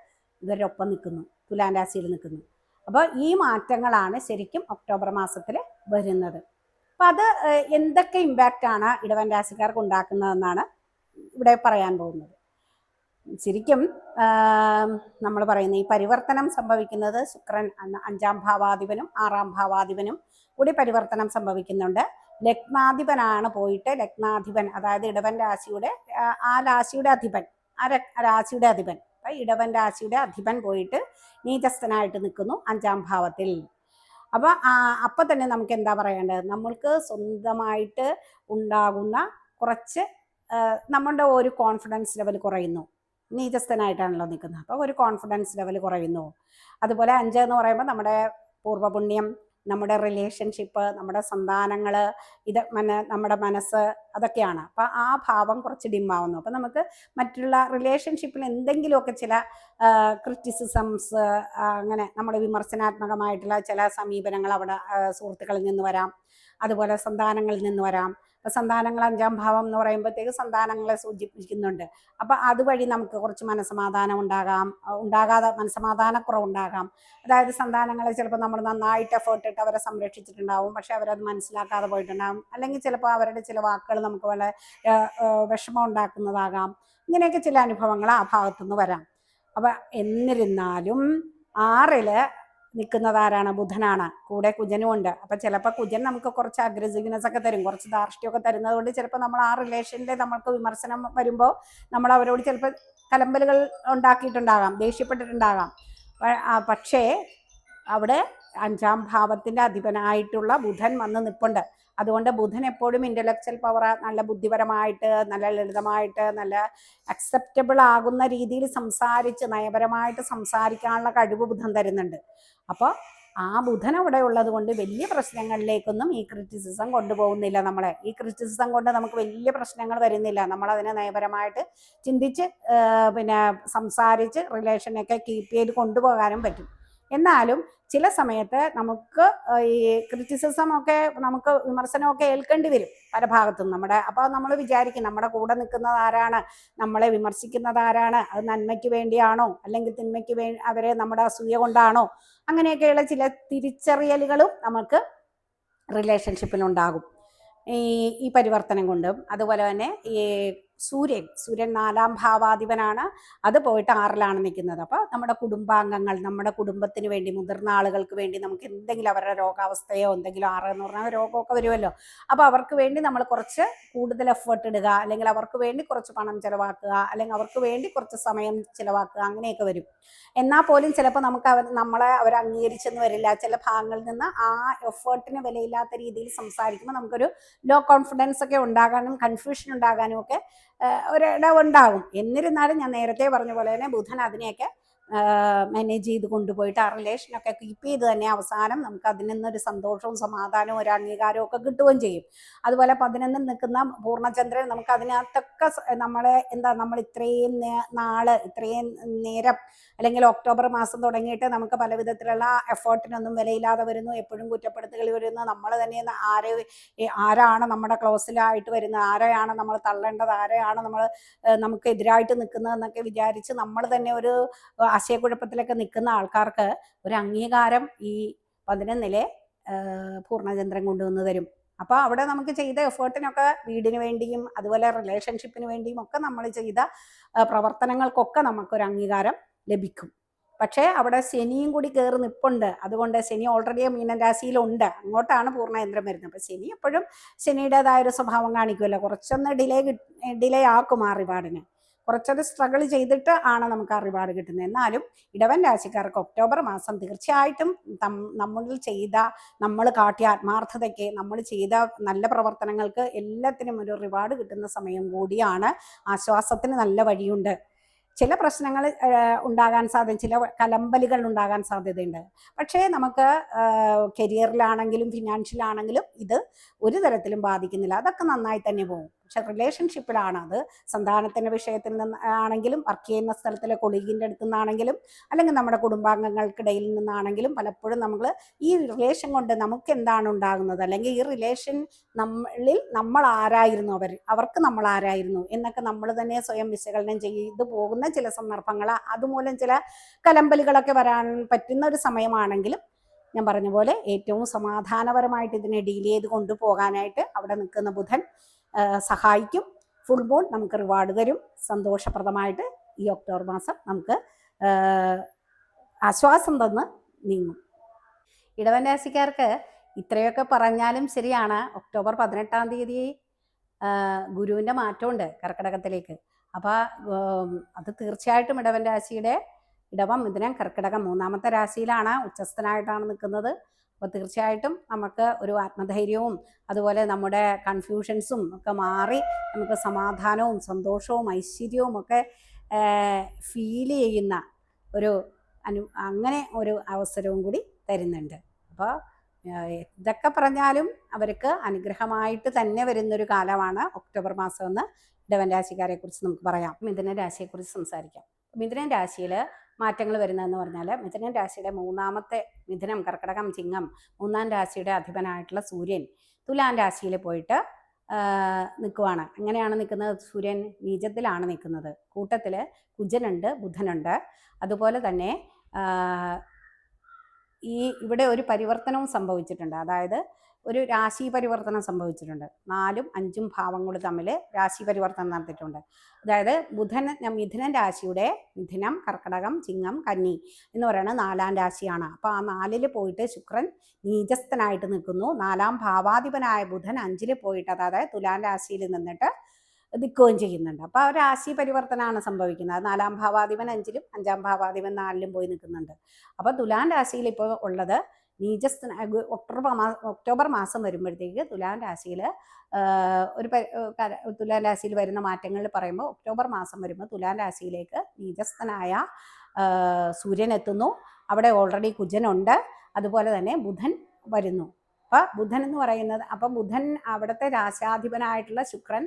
ഇവരൊപ്പം നിൽക്കുന്നു തുലാം രാശിയിൽ നിൽക്കുന്നു. അപ്പോൾ ഈ മാറ്റങ്ങളാണ് ശരിക്കും ഒക്ടോബർ മാസത്തിൽ വരുന്നത്. അപ്പം അത് എന്തൊക്കെ ഇമ്പാക്റ്റാണ് ഇടവൻ രാശിക്കാർക്ക് ഉണ്ടാക്കുന്നതെന്നാണ് ഇവിടെ പറയാൻ പോകുന്നത്. ശരിക്കും നമ്മൾ പറയുന്ന ഈ പരിവർത്തനം സംഭവിക്കുന്നത് ശുക്രൻ അഞ്ചാം ഭാവാധിപനും ആറാം ഭാവാധിപനും കൂടി പരിവർത്തനം സംഭവിക്കുന്നുണ്ട്. ലഗ്നാധിപനാണ് പോയിട്ട് ലഗ്നാധിപൻ അതായത് ഇടവൻ രാശിയുടെ ആ, രാശിയുടെ അധിപൻ ആ രാശിയുടെ അധിപൻ അപ്പൊ ഇടവൻ രാശിയുടെ അധിപൻ പോയിട്ട് നീചസ്ഥനായിട്ട് നിൽക്കുന്നു അഞ്ചാം ഭാവത്തിൽ. അപ്പൊ ആ അപ്പൊ തന്നെ നമുക്ക് എന്താ പറയേണ്ടത്? നമ്മൾക്ക് സ്വന്തമായിട്ട് ഉണ്ടാകുന്ന കുറച്ച് നമ്മുടെ ഒരു കോൺഫിഡൻസ് ലെവൽ കുറയുന്നു. നീചസ്ഥനായിട്ടാണല്ലോ നിൽക്കുന്നത്. അപ്പോൾ ഒരു കോൺഫിഡൻസ് ലെവൽ കുറയുന്നു. അതുപോലെ അഞ്ച് എന്ന് പറയുമ്പോൾ നമ്മുടെ പൂർവപുണ്യം നമ്മുടെ റിലേഷൻഷിപ്പ് നമ്മുടെ സന്താനങ്ങൾ ഇത് മന നമ്മുടെ മനസ്സ് അതൊക്കെയാണ്. അപ്പം ആ ഭാവം കുറച്ച് ഡിമ്മാവുന്നു അപ്പം നമുക്ക് മറ്റുള്ള റിലേഷൻഷിപ്പിൽ എന്തെങ്കിലുമൊക്കെ ചില ക്രിറ്റിസിസംസ് അങ്ങനെ നമ്മുടെ വിമർശനാത്മകമായിട്ടുള്ള ചില സമീപനങ്ങൾ അവിടെ സുഹൃത്തുക്കളിൽ നിന്ന് വരാം. അതുപോലെ സന്താനങ്ങളിൽ നിന്ന് വരാം. സന്താനങ്ങൾ അഞ്ചാം ഭാവം എന്ന് പറയുമ്പോഴത്തേക്ക് സന്താനങ്ങളെ സൂചിപ്പിക്കുന്നുണ്ട്. അപ്പം അതുവഴി നമുക്ക് കുറച്ച് മനസ്സമാധാനം ഉണ്ടാകാം. ഉണ്ടാകാതെ മനസ്സമാധാനക്കുറവുണ്ടാകാം. അതായത് സന്താനങ്ങളെ ചിലപ്പോൾ നമ്മൾ നന്നായിട്ട് എഫേർട്ട് ഇട്ട് അവരെ സംരക്ഷിച്ചിട്ടുണ്ടാവും. പക്ഷെ അവരത് മനസ്സിലാക്കാതെ പോയിട്ടുണ്ടാവും. അല്ലെങ്കിൽ ചിലപ്പോൾ അവരുടെ ചില വാക്കുകൾ നമുക്ക് വളരെ വിഷമം ഉണ്ടാക്കുന്നതാകാം. ഇങ്ങനെയൊക്കെ ചില അനുഭവങ്ങൾ ആ ഭാഗത്തുനിന്ന് വരാം. അപ്പം എന്നിരുന്നാലും ആറിൽ നിൽക്കുന്നത് ആരാണ് ബുധനാണ്. കൂടെ കുജനും ഉണ്ട്. അപ്പം ചിലപ്പോൾ കുജൻ നമുക്ക് കുറച്ച് അഗ്രസീവ്നെസ് ഒക്കെ തരും കുറച്ച് ധാർഷ്ട്യമൊക്കെ തരുന്നത് കൊണ്ട് ചിലപ്പോൾ നമ്മൾ ആ റിലേഷനിൽ നമ്മൾക്ക് വിമർശനം വരുമ്പോൾ നമ്മൾ അവരോട് ചിലപ്പോൾ കലമ്പലുകൾ ഉണ്ടാക്കിയിട്ടുണ്ടാകാം ദേഷ്യപ്പെട്ടിട്ടുണ്ടാകാം. പക്ഷേ അവിടെ അഞ്ചാം ഭാവത്തിന്റെ അധിപനായിട്ടുള്ള ബുധൻ വന്ന് നിൽപ്പുണ്ട് അതുകൊണ്ട് ബുധൻ എപ്പോഴും ഇന്റലക്ച്വൽ പവർ നല്ല ബുദ്ധിപരമായിട്ട് നല്ല ലളിതമായിട്ട് നല്ല അക്സെപ്റ്റബിൾ ആകുന്ന രീതിയിൽ സംസാരിച്ച് നയപരമായിട്ട് സംസാരിക്കാനുള്ള കഴിവ് ബുധൻ തരുന്നുണ്ട്. അപ്പോൾ ആ ബുധൻ അവിടെ ഉള്ളത് കൊണ്ട് വലിയ പ്രശ്നങ്ങളിലേക്കൊന്നും ഈ ക്രിറ്റിസിസം കൊണ്ടുപോകുന്നില്ല നമ്മളെ. ഈ ക്രിറ്റിസിസം കൊണ്ട് നമുക്ക് വലിയ പ്രശ്നങ്ങൾ വരുന്നില്ല നമ്മളതിനെ നയപരമായിട്ട് ചിന്തിച്ച് പിന്നെ സംസാരിച്ച് റിലേഷനൊക്കെ കീപ്പ് ചെയ്ത് കൊണ്ടുപോകാനും പറ്റും. എന്നാലും ചില സമയത്ത് നമുക്ക് ഈ ക്രിറ്റിസിസം ഒക്കെ നമുക്ക് വിമർശനമൊക്കെ ഏൽക്കേണ്ടി വരും പല ഭാഗത്തും നമ്മുടെ. അപ്പോൾ നമ്മൾ വിചാരിക്കും നമ്മുടെ കൂടെ നിൽക്കുന്നത് ആരാണ് നമ്മളെ വിമർശിക്കുന്നത് ആരാണ് അത് നന്മയ്ക്ക് വേണ്ടിയാണോ അല്ലെങ്കിൽ തിന്മയ്ക്ക് വേ അവരെ നമ്മുടെ അസൂയ കൊണ്ടാണോ അങ്ങനെയൊക്കെയുള്ള ചില തിരിച്ചറിയലുകളും നമുക്ക് റിലേഷൻഷിപ്പിലുണ്ടാകും ഈ ഈ പരിവർത്തനം കൊണ്ടും അതുപോലെ തന്നെ ഈ സൂര്യൻ. സൂര്യൻ നാലാം ഭാവാധിപനാണ്. അത് പോയിട്ട് ആറിലാണ് നിൽക്കുന്നത്. അപ്പോൾ നമ്മുടെ കുടുംബാംഗങ്ങൾ നമ്മുടെ കുടുംബത്തിന് വേണ്ടി മുതിർന്ന ആളുകൾക്ക് വേണ്ടി നമുക്ക് എന്തെങ്കിലും അവരുടെ രോഗാവസ്ഥയോ എന്തെങ്കിലും ആറ് എന്ന് പറഞ്ഞാൽ രോഗമൊക്കെ വരുമല്ലോ. അപ്പോൾ അവർക്ക് വേണ്ടി നമ്മൾ കുറച്ച് കൂടുതൽ എഫേർട്ട് ഇടുക അല്ലെങ്കിൽ അവർക്ക് വേണ്ടി കുറച്ച് പണം ചിലവാക്കുക അല്ലെങ്കിൽ അവർക്ക് വേണ്ടി കുറച്ച് സമയം ചിലവാക്കുക അങ്ങനെയൊക്കെ വരും. എന്നാൽ പോലും ചിലപ്പോൾ നമുക്ക് അവർ നമ്മളെ അവർ അംഗീകരിച്ചെന്ന് വരില്ല. ചില ഭാഗങ്ങളിൽ നിന്ന് ആ എഫേർട്ടിന് വിലയില്ലാത്ത രീതിയിൽ സംസാരിക്കുമ്പോൾ നമുക്കൊരു ലോ കോൺഫിഡൻസ് ഒക്കെ ഉണ്ടാകാനും കൺഫ്യൂഷൻ ഉണ്ടാകാനും ഒക്കെ ഒരിടം ഉണ്ടാകും എന്നിരുന്നാലും ഞാൻ നേരത്തെ പറഞ്ഞ പോലെ തന്നെ ബുധൻ അതിനെയൊക്കെ മാനേജ് ചെയ്ത് കൊണ്ടുപോയിട്ട് ആ റിലേഷനൊക്കെ കീപ്പ് ചെയ്ത് തന്നെ അവസാനം നമുക്ക് അതിൽ നിന്നൊരു സന്തോഷവും സമാധാനവും ഒരു അംഗീകാരവും ഒക്കെ കിട്ടുകയും ചെയ്യും. അതുപോലെ പതിനൊന്നിൽ നിൽക്കുന്ന പൂർണചന്ദ്രൻ നമുക്ക് അതിനകത്തൊക്കെ നമ്മളെ എന്താ നമ്മൾ ഇത്രയും നാൾ ഇത്രയും നേരം അല്ലെങ്കിൽ ഒക്ടോബർ മാസം തുടങ്ങിയിട്ട് നമുക്ക് പല വിധത്തിലുള്ള എഫേർട്ടിനൊന്നും വിലയില്ലാതെ വരുന്നു എപ്പോഴും കുറ്റപ്പെടുത്തുകൾ വരുന്നു നമ്മൾ തന്നെ ആരെ ആരാണ് നമ്മുടെ ക്ലോസിലായിട്ട് വരുന്നത് ആരെയാണ് നമ്മൾ തള്ളേണ്ടത് ആരെയാണ് നമ്മൾ നമുക്ക് എതിരായിട്ട് നിൽക്കുന്നത് എന്നൊക്കെ വിചാരിച്ച് നമ്മൾ തന്നെ ഒരു ആശയക്കുഴപ്പത്തിലൊക്കെ നിൽക്കുന്ന ആൾക്കാർക്ക് ഒരു അംഗീകാരം ഈ പതിനൊന്നിലെ പൂർണചന്ദ്രൻ കൊണ്ടുവന്ന് തരും. അപ്പോൾ അവിടെ നമുക്ക് ചെയ്ത എഫേർട്ടിനൊക്കെ വീടിന് വേണ്ടിയും അതുപോലെ റിലേഷൻഷിപ്പിന് വേണ്ടിയും ഒക്കെ നമ്മൾ ചെയ്ത പ്രവർത്തനങ്ങൾക്കൊക്കെ നമുക്കൊരു അംഗീകാരം ലഭിക്കും. പക്ഷേ അവിടെ ശനിയും കൂടി കയറി നിപ്പുണ്ട്. അതുകൊണ്ട് ശനി ഓൾറെഡി മീനൻ രാശിയിലുണ്ട്. അങ്ങോട്ടാണ് പൂർണയന്ത്രം വരുന്നത്. അപ്പം ശനി എപ്പോഴും ശനിയുടേതായ ഒരു സ്വഭാവം കാണിക്കുമല്ലോ. കുറച്ചൊന്ന് ഡിലേ ഡിലേ ആക്കും ആ റിവാർഡിന് കുറച്ചൊരു സ്ട്രഗിൾ ചെയ്തിട്ട് ആണ് നമുക്ക് ആ റിവാർഡ് കിട്ടുന്നത്. എന്നാലും ഇടവൻ രാശിക്കാർക്ക് ഒക്ടോബർ മാസം തീർച്ചയായിട്ടും നമ്മൾ ചെയ്ത നമ്മൾ കാട്ടിയ ആത്മാർത്ഥതയ്ക്ക് നമ്മൾ ചെയ്ത നല്ല പ്രവർത്തനങ്ങൾക്ക് എല്ലാത്തിനും ഒരു റിവാർഡ് കിട്ടുന്ന സമയം കൂടിയാണ് ആശ്വാസത്തിന് നല്ല വഴിയുണ്ട്. ചില പ്രശ്നങ്ങൾ ഉണ്ടാകാൻ സാധ്യത ചില കലമ്പലുകൾ ഉണ്ടാകാൻ സാധ്യതയുണ്ട്. പക്ഷേ നമുക്ക് കരിയറിലാണെങ്കിലും ഫിനാൻഷ്യലാണെങ്കിലും ഇത് ഒരു തരത്തിലും ബാധിക്കുന്നില്ല. അതൊക്കെ നന്നായി തന്നെ പോകും. പക്ഷെ റിലേഷൻഷിപ്പിലാണ് അത് സന്താനത്തിന്റെ വിഷയത്തിൽ നിന്ന് ആണെങ്കിലും വർക്ക് ചെയ്യുന്ന സ്ഥലത്തിലെ കൊളീഗിന്റെ അടുത്തു നിന്നാണെങ്കിലും അല്ലെങ്കിൽ നമ്മുടെ കുടുംബാംഗങ്ങൾക്കിടയിൽ നിന്നാണെങ്കിലും പലപ്പോഴും നമ്മൾ ഈ റിലേഷൻ കൊണ്ട് നമുക്ക് എന്താണ് ഉണ്ടാകുന്നത്? അല്ലെങ്കിൽ ഈ റിലേഷൻ നമ്മളിൽ നമ്മൾ ആരായിരുന്നു അവർ? അവർക്ക് നമ്മൾ ആരായിരുന്നു എന്നൊക്കെ നമ്മൾ തന്നെ സ്വയം വിശകലനം ചെയ്ത് പോകുന്ന ചില സന്ദർഭങ്ങൾ അതുമൂലം ചില കലമ്പലുകളൊക്കെ വരാൻ പറ്റുന്ന ഒരു സമയമാണെങ്കിലും ഞാൻ പറഞ്ഞ പോലെ ഏറ്റവും സമാധാനപരമായിട്ട് ഇതിനെ ഡീൽ ചെയ്ത് കൊണ്ടുപോകാനായിട്ട് അവിടെ നിൽക്കുന്ന ബുധൻ സഹായിക്കും. ഫുൾ മൂൺ നമുക്ക് റിവാർഡ് തരും. സന്തോഷപ്രദമായിട്ട് ഈ ഒക്ടോബർ മാസം നമുക്ക് ആശ്വാസം തന്ന് നീങ്ങും. ഇടവൻ രാശിക്കാർക്ക് ഇത്രയൊക്കെ പറഞ്ഞാലും ശരിയാണ്. ഒക്ടോബർ പതിനെട്ടാം തീയതി ഗുരുവിന്റെ മാറ്റമുണ്ട് കർക്കിടകത്തിലേക്ക്. അപ്പോൾ അത് തീർച്ചയായിട്ടും ഇടവൻ രാശിയുടെ ഇടവം. മിഥുനം കർക്കിടകം മൂന്നാമത്തെ രാശിയിലാണ്. ഉച്ചസ്ഥനായിട്ടാണ് നിൽക്കുന്നത്. അപ്പോൾ തീർച്ചയായിട്ടും നമുക്ക് ഒരു ആത്മധൈര്യവും അതുപോലെ നമ്മുടെ കൺഫ്യൂഷൻസും ഒക്കെ മാറി നമുക്ക് സമാധാനവും സന്തോഷവും ഐശ്വര്യവും ഒക്കെ ഫീൽ ചെയ്യുന്ന ഒരു അനു അങ്ങനെ ഒരു അവസരവും കൂടി തരുന്നുണ്ട്. അപ്പോൾ ഇതൊക്കെ പറഞ്ഞാലും അവർക്ക് അനുഗ്രഹമായിട്ട് തന്നെ വരുന്നൊരു കാലമാണ് ഒക്ടോബർ മാസം എന്ന് ഇടവൻ രാശിക്കാരെക്കുറിച്ച് നമുക്ക് പറയാം. മിഥുന രാശിയെക്കുറിച്ച് സംസാരിക്കാം. മിഥുനൻ രാശിയിൽ മാറ്റങ്ങൾ വരുന്നതെന്ന് പറഞ്ഞാൽ മിഥുനൻ രാശിയുടെ മൂന്നാമത്തെ മിഥുനം കർക്കടകം ചിങ്ങം മൂന്നാം രാശിയുടെ അധിപനായിട്ടുള്ള സൂര്യൻ തുലാം രാശിയിൽ പോയിട്ട് നിൽക്കുവാണ് എങ്ങനെയാണ് നിൽക്കുന്നത് സൂര്യൻ നീചത്തിലാണ് നിൽക്കുന്നത് കൂട്ടത്തിൽ കുജനുണ്ട് ബുധനുണ്ട്. അതുപോലെ തന്നെ ഈ ഇവിടെ ഒരു പരിവർത്തനവും സംഭവിച്ചിട്ടുണ്ട്. അതായത് ഒരു രാശി പരിവർത്തനം സംഭവിച്ചിട്ടുണ്ട്. നാലും അഞ്ചും ഭാവങ്ങൾ തമ്മിൽ രാശി പരിവർത്തനം നടത്തിയിട്ടുണ്ട്. അതായത് ബുധൻ മിഥുനൻ രാശിയുടെ മിഥുനം കർക്കടകം ചിങ്ങം കന്നി എന്ന് പറയുന്നത് നാലാം രാശിയാണ്. അപ്പോൾ ആ നാലിൽ പോയിട്ട് ശുക്രൻ നീചസ്ഥനായിട്ട് നിൽക്കുന്നു. നാലാം ഭാവാധിപനായ ബുധൻ അഞ്ചിൽ പോയിട്ട് അതായത് തുലാം രാശിയിൽ നിന്നിട്ട് നിൽക്കുകയും ചെയ്യുന്നുണ്ട്. അപ്പോൾ ആ രാശി പരിവർത്തനമാണ് സംഭവിക്കുന്നത്. നാലാം ഭാവാധിപൻ അഞ്ചിലും അഞ്ചാം ഭാവാധിപൻ നാലിലും പോയി നിൽക്കുന്നുണ്ട്. അപ്പോൾ തുലാം രാശിയിൽ ഇപ്പോൾ ഉള്ളത് ഗു- ഒക്ടോബർ മാസം ഒക്ടോബർ മാസം വരുമ്പോഴത്തേക്ക് തുലാം രാശിയിൽ ഒരു തുലാം രാശിയിൽ വരുന്ന മാറ്റങ്ങൾ പറയുമ്പോൾ ഒക്ടോബർ മാസം വരുമ്പോൾ തുലാം രാശിയിലേക്ക് നീചസ്ഥനായ ആഹ് സൂര്യൻ എത്തുന്നു. അവിടെ ഓൾറെഡി കുജനുണ്ട്. അതുപോലെ തന്നെ ബുധൻ വരുന്നു. അപ്പം ബുധൻ എന്ന് പറയുന്നത് അപ്പം ബുധൻ അവിടുത്തെ രാശാധിപനായിട്ടുള്ള ശുക്രൻ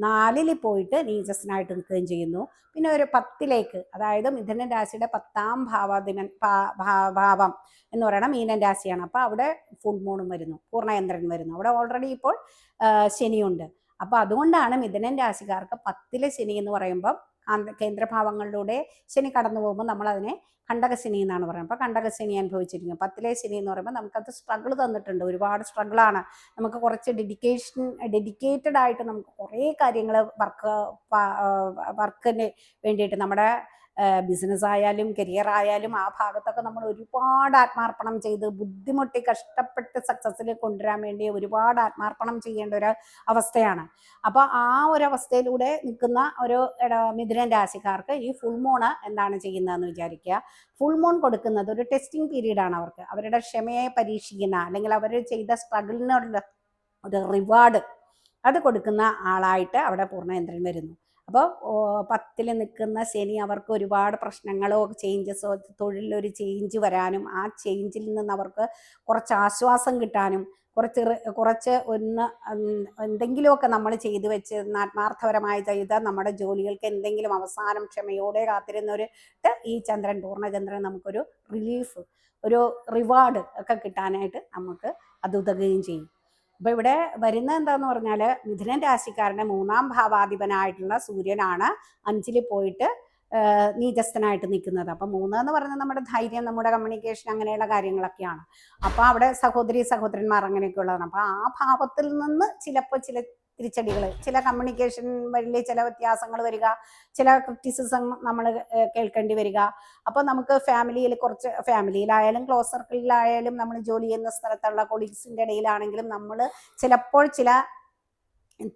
നാലിൽ പോയിട്ട് നീചസ്സനായിട്ട് നിൽക്കുകയും ചെയ്യുന്നു. പിന്നെ ഒരു പത്തിലേക്ക് അതായത് മിഥുന രാശിയുടെ പത്താം ഭാവാധിപൻ ഭാ- ഭാ- ഭാവം എന്ന് പറയുന്നത് മീനൻ രാശിയാണ്. അപ്പോൾ അവിടെ ഫുൾ മൂണും വരുന്നു പൂർണയന്ത്രൻ വരുന്നു. അവിടെ ഓൾറെഡി ഇപ്പോൾ ശനിയുണ്ട്. അപ്പോൾ അതുകൊണ്ടാണ് മിഥുനൻ രാശിക്കാർക്ക് പത്തിലെ ശനി എന്ന് പറയുമ്പം കേന്ദ്രഭാവങ്ങളിലൂടെ ശനി കടന്നു പോകുമ്പോൾ നമ്മളതിനെ കണ്ടകശനി എന്നാണ് പറയുന്നത്. അപ്പോൾ കണ്ടകശനി അനുഭവിച്ചിരിക്കുന്നത് പത്തിലെ ശനി എന്ന് പറയുമ്പോൾ നമുക്കത് സ്ട്രഗിൾ തന്നിട്ടുണ്ട്. ഒരുപാട് സ്ട്രഗിളാണ് നമുക്ക് കുറച്ച് ഡെഡിക്കേഷൻ ഡെഡിക്കേറ്റഡ് ആയിട്ട് നമുക്ക് കുറേ കാര്യങ്ങൾ വർക്ക് വർക്കിന് വേണ്ടിയിട്ട് നമ്മുടെ ബിസിനസ് ആയാലും കരിയർ ആയാലും ആ ഭാഗത്തൊക്കെ നമ്മൾ ഒരുപാട് ആത്മാർപ്പണം ചെയ്ത് ബുദ്ധിമുട്ടി കഷ്ടപ്പെട്ട് സക്സസ്സിൽ കൊണ്ടുവരാൻ വേണ്ടി ഒരുപാട് ആത്മാർപ്പണം ചെയ്യേണ്ട ഒരു അവസ്ഥയാണ്. അപ്പോൾ ആ ഒരു അവസ്ഥയിലൂടെ നിൽക്കുന്ന ഒരു മിഥുന മിഥുനൻ രാശിക്കാർക്ക് ഈ ഫുൾ മൂണ് എന്താണ് ചെയ്യുന്നതെന്ന് വിചാരിക്കുക. ഫുൾ മൂൺ കൊടുക്കുന്നത് ഒരു ടെസ്റ്റിംഗ് പീരീഡാണ് അവർക്ക്. അവരുടെ ക്ഷമയെ പരീക്ഷിക്കുന്ന അല്ലെങ്കിൽ അവർ ചെയ്ത സ്ട്രഗിളിനുള്ള ഒരു റിവാർഡ് അത് കൊടുക്കുന്ന ആളായിട്ട് അവിടെ പൂർണയന്ത്രൻ വരുന്നു. അപ്പോൾ പത്തിൽ നിൽക്കുന്ന ശനി അവർക്ക് ഒരുപാട് പ്രശ്നങ്ങളോ ചേഞ്ചസോ തൊഴിലൊരു ചേഞ്ച് വരാനും ആ ചേഞ്ചിൽ നിന്ന് അവർക്ക് കുറച്ച് ആശ്വാസം കിട്ടാനും കുറച്ച് കുറച്ച് ഒന്ന് എന്തെങ്കിലുമൊക്കെ നമ്മൾ ചെയ്തു വെച്ച് ആത്മാർത്ഥപരമായി ചെയ്ത നമ്മുടെ ജോലികൾക്ക് എന്തെങ്കിലും അവസാനം ക്ഷമയോടെ കാത്തിരുന്നൊരു ഈ ചന്ദ്രൻ പൂർണചന്ദ്രൻ നമുക്കൊരു റിലീഫ് ഒരു റിവാർഡ് ഒക്കെ കിട്ടാനായിട്ട് നമുക്ക് അത് ഉതകുകയും ചെയ്യും. അപ്പോൾ ഇവിടെ വരുന്നത് എന്താന്ന് പറഞ്ഞാൽ മിഥുനൻ രാശിക്കാരന്റെ മൂന്നാം ഭാവാധിപനായിട്ടുള്ള സൂര്യനാണ് അഞ്ചിൽ പോയിട്ട് നീചസ്ഥനായിട്ട് നിൽക്കുന്നത്. അപ്പം മൂന്ന് എന്ന് പറയുന്നത് നമ്മുടെ ധൈര്യം നമ്മുടെ കമ്മ്യൂണിക്കേഷൻ അങ്ങനെയുള്ള കാര്യങ്ങളൊക്കെയാണ്. അപ്പോൾ അവിടെ സഹോദരി സഹോദരന്മാർ അങ്ങനെയൊക്കെ ഉള്ളതാണ്. അപ്പോൾ ആ ഭാവത്തിൽ നിന്ന് ചിലപ്പോൾ ചില തിരിച്ചടികൾ ചില കമ്മ്യൂണിക്കേഷൻ വഴിയിൽ ചില വ്യത്യാസങ്ങൾ വരിക. ചില ക്രിറ്റിസിസം നമ്മൾ കേൾക്കേണ്ടി വരിക. അപ്പോൾ നമുക്ക് ഫാമിലിയിൽ കുറച്ച് ഫാമിലിയിലായാലും ക്ലോസ് സർക്കിളിലായാലും നമ്മൾ ജോലി ചെയ്യുന്ന സ്ഥലത്തുള്ള കൊളീഗ്സിന്റെ ഇടയിലാണെങ്കിലും നമ്മൾ ചിലപ്പോൾ ചില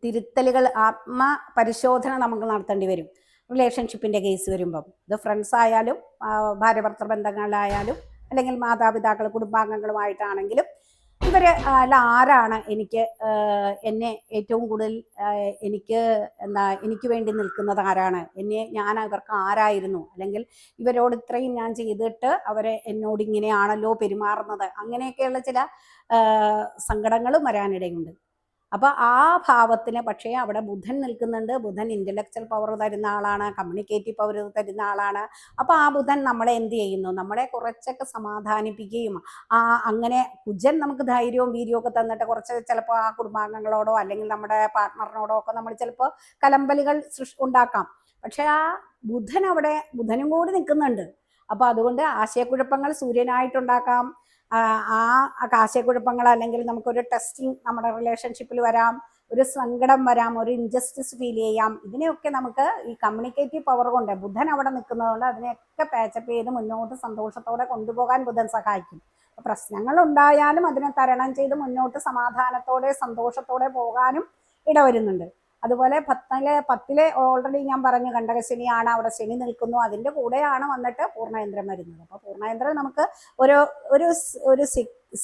തിരുത്തലുകൾ ആത്മ പരിശോധന നമുക്ക് നടത്തേണ്ടി വരും. റിലേഷൻഷിപ്പിന്റെ കേസ് വരുമ്പം. ഇത് ഫ്രണ്ട്സ് ആയാലും ഭാര്യഭർത്തൃ ഭാര്യ-ഭർത്തൃ ബന്ധങ്ങളിലായാലും അല്ലെങ്കിൽ മാതാപിതാക്കൾ കുടുംബാംഗങ്ങളുമായിട്ടാണെങ്കിലും ഇവർ ആരാണ് എനിക്ക് എന്നെ ഏറ്റവും കൂടുതൽ എനിക്ക് എന്താ എനിക്ക് വേണ്ടി നിൽക്കുന്നത് ആരാണ്? എന്നെ ഞാൻ ഇവർക്ക് ആരായിരുന്നു? അല്ലെങ്കിൽ ഇവരോട് ഇത്രയും ഞാൻ ചെയ്തിട്ട് അവരെ എന്നോട് ഇങ്ങനെയാണല്ലോ പെരുമാറുന്നത്? അങ്ങനെയൊക്കെയുള്ള ചില സങ്കടങ്ങളും വരാനിടയുണ്ട്. അപ്പോൾ ആ ഭാവത്തിന് പക്ഷേ അവിടെ ബുധൻ നിൽക്കുന്നുണ്ട്. ബുധൻ ഇന്റലക്ച്വൽ പവർ തരുന്ന ആളാണ് കമ്മ്യൂണിക്കേറ്റീവ് പവർ തരുന്ന ആളാണ്. അപ്പോൾ ആ ബുധൻ നമ്മളെ എന്ത് ചെയ്യുന്നു? നമ്മളെ കുറച്ചൊക്കെ സമാധാനിപ്പിക്കുകയും ആ അങ്ങനെ കുജൻ നമുക്ക് ധൈര്യവും വീര്യവും തന്നിട്ട് കുറച്ച് ചിലപ്പോൾ ആ കുടുംബാംഗങ്ങളോടോ അല്ലെങ്കിൽ നമ്മുടെ പാർട്ട്ണറിനോടോ ഒക്കെ നമ്മൾ ചിലപ്പോൾ കലമ്പലുകൾ സൃഷ് ഉണ്ടാക്കാം. പക്ഷേ ആ ബുധൻ അവിടെ ബുധനും കൂടി നിൽക്കുന്നുണ്ട്. അപ്പോൾ അതുകൊണ്ട് ആശയക്കുഴപ്പങ്ങൾ സൂര്യനായിട്ടുണ്ടാക്കാം. ആ ആശയക്കുഴപ്പങ്ങൾ അല്ലെങ്കിൽ നമുക്കൊരു ടെസ്റ്റിംഗ് നമ്മുടെ റിലേഷൻഷിപ്പിൽ വരാം ഒരു സങ്കടം വരാം ഒരു ഇൻജസ്റ്റിസ് ഫീൽ ചെയ്യാം ഇതിനെയൊക്കെ നമുക്ക് ഈ കമ്മ്യൂണിക്കേറ്റീവ് പവർ കൊണ്ട് ബുധൻ അവിടെ നിൽക്കുന്നതുകൊണ്ട് അതിനെയൊക്കെ പാച്ചപ്പ് ചെയ്ത് മുന്നോട്ട് സന്തോഷത്തോടെ കൊണ്ടുപോകാൻ ബുധൻ സഹായിക്കും. പ്രശ്നങ്ങൾ ഉണ്ടായാലും അതിനെ തരണം ചെയ്ത് മുന്നോട്ട് സമാധാനത്തോടെ സന്തോഷത്തോടെ പോകാനും ഇടവരുന്നുണ്ട്. അതുപോലെ പത്തിലെ പത്തിലെ ഓൾറെഡി ഞാൻ പറഞ്ഞു കണ്ടകശനിയാണ് അവിടെ ശനി നിൽക്കുന്നു അതിന്റെ കൂടെയാണ് വന്നിട്ട് പൂർണയന്ത്രം വരുന്നത്. അപ്പോൾ പൂർണയന്ത്രം നമുക്ക് ഒരു ഒരു ഒരു